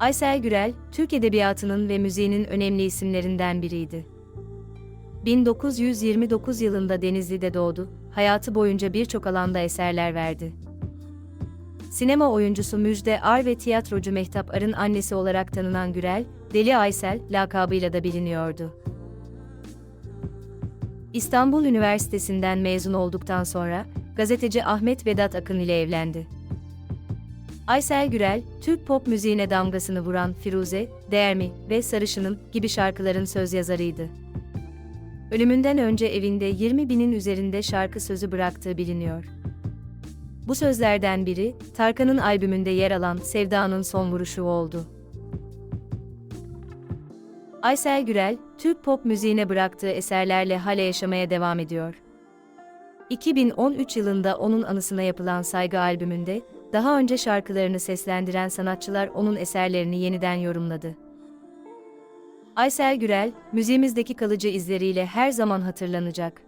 Aysel Gürel, Türk edebiyatının ve müziğinin önemli isimlerinden biriydi. 1929 yılında Denizli'de doğdu, hayatı boyunca birçok alanda eserler verdi. Sinema oyuncusu Müjde Ar ve tiyatrocu Mehtap Ar'ın annesi olarak tanınan Gürel, Deli Aysel lakabıyla da biliniyordu. İstanbul Üniversitesi'nden mezun olduktan sonra, gazeteci Ahmet Vedat Akın ile evlendi. Aysel Gürel, Türk pop müziğine damgasını vuran Firuze, Değer mi ve Sarışınım gibi şarkıların söz yazarıydı. Ölümünden önce evinde 20 binin üzerinde şarkı sözü bıraktığı biliniyor. Bu sözlerden biri, Tarkan'ın albümünde yer alan Sevda'nın son vuruşu oldu. Aysel Gürel, Türk pop müziğine bıraktığı eserlerle hala yaşamaya devam ediyor. 2013 yılında onun anısına yapılan Saygı albümünde, daha önce şarkılarını seslendiren sanatçılar onun eserlerini yeniden yorumladı. Aysel Gürel, müziğimizdeki kalıcı izleriyle her zaman hatırlanacak.